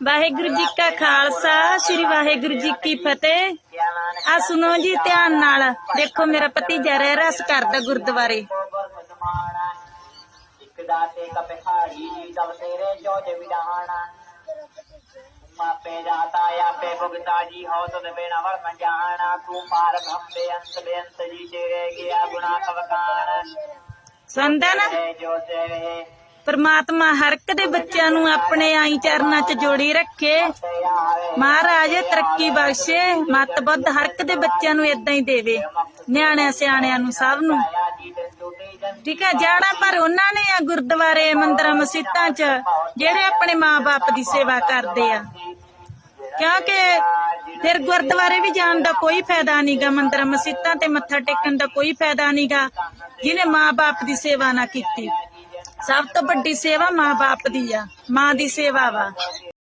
ਵਾਹਿਗੁਰੂ ਜੀ ਕਾ ਖਾਲਸਾ ਸ੍ਰੀ ਵਾਹਿਗੁਰੂ ਜੀ ਕੀ ਫਤਿਹ। ਆ ਸੁਣੋ ਜੀ ਧਿਆਨ ਨਾਲ। ਦੇਖੋ ਮੇਰਾ ਭਤੀਜਾ ਰਹਿ ਰਸ ਕਰਦਾ ਗੁਰਦੁਆਰੇ। ਇੱਕ ਦਾਤੇ ਕਪਿਹਾਰੀ ਜੀ ਤਬ ਤੇਰੇ ਚੋਜ ਵਿਡਾਣਾ ਮਾਪੇ ਜਾਤਾ ਆਪੇ ਭੁਗਤਾ ਜੀ ਹੋ ਤਦ ਬੇਣਾ ਵਰ ਮੰਜਾਣਾ ਤੂੰ ਪਾਰ ਭੰਬੇ ਅੰਤ ਬੇਅੰਤ ਜੀ ਤੇਰੇ ਗਿਆ ਗੁਨਾ ਕਵਕਾਨ ਸੁਣਦਾ ਨਾ? ਤੇਰੇ ਜੋ ਤੇਰੇ ਪਰਮਾਤਮਾ ਹਰ ਇੱਕ ਦੇ ਬੱਚਿਆਂ ਨੂੰ ਆਪਣੇ ਆਈ ਚਰਨਾਂ 'ਚ ਜੋੜੀ ਰੱਖੇ। ਮਹਾਰਾਜ, ਤਰੱਕੀ ਬਖਸ਼ੇ, ਮਤ ਬੁੱਧ ਹਰ ਇੱਕ ਦੇ ਬੱਚਿਆਂ ਨੂੰ ਇਦਾਂ ਹੀ ਦੇਵੇ, ਨਿਆਣਿਆਂ, ਸਿਆਣਿਆਂ ਨੂੰ ਸਭ ਨੂੰ। ਠੀਕ ਹੈ, ਜਾਣਾ ਪਰ ਉਹਨਾਂ ਨੇ ਆ ਗੁਰਦੁਆਰੇ, ਮੰਦਰਾਂ, ਮਸਜਿਦਾਂ 'ਚ, ਜਿਹੜੇ ਆਪਣੇ ਮਾਪੇ ਦੀ ਸੇਵਾ ਕਰਦੇ ਆ। ਕਿਉਂਕਿ ਫਿਰ ਗੁਰਦੁਆਰੇ ਵੀ ਜਾਣ ਦਾ ਕੋਈ ਫਾਇਦਾ ਨਹੀਂਗਾ, ਮੰਦਰਾਂ, ਮਸਜਿਦਾਂ ਤੇ ਮੱਥਾ ਟੇਕਣ ਦਾ ਕੋਈ ਫਾਇਦਾ ਨਹੀਂਗਾ, ਜਿਹਨੇ ਮਾਪੇ ਦੀ ਸੇਵਾ ਨਾ ਕੀਤੀ। ਸਭ ਤੋਂ ਵੱਡੀ ਸੇਵਾ ਮਾਂ ਬਾਪ ਦੀ ਆ ਮਾਂ ਦੀ ਸੇਵਾ ਵਾ।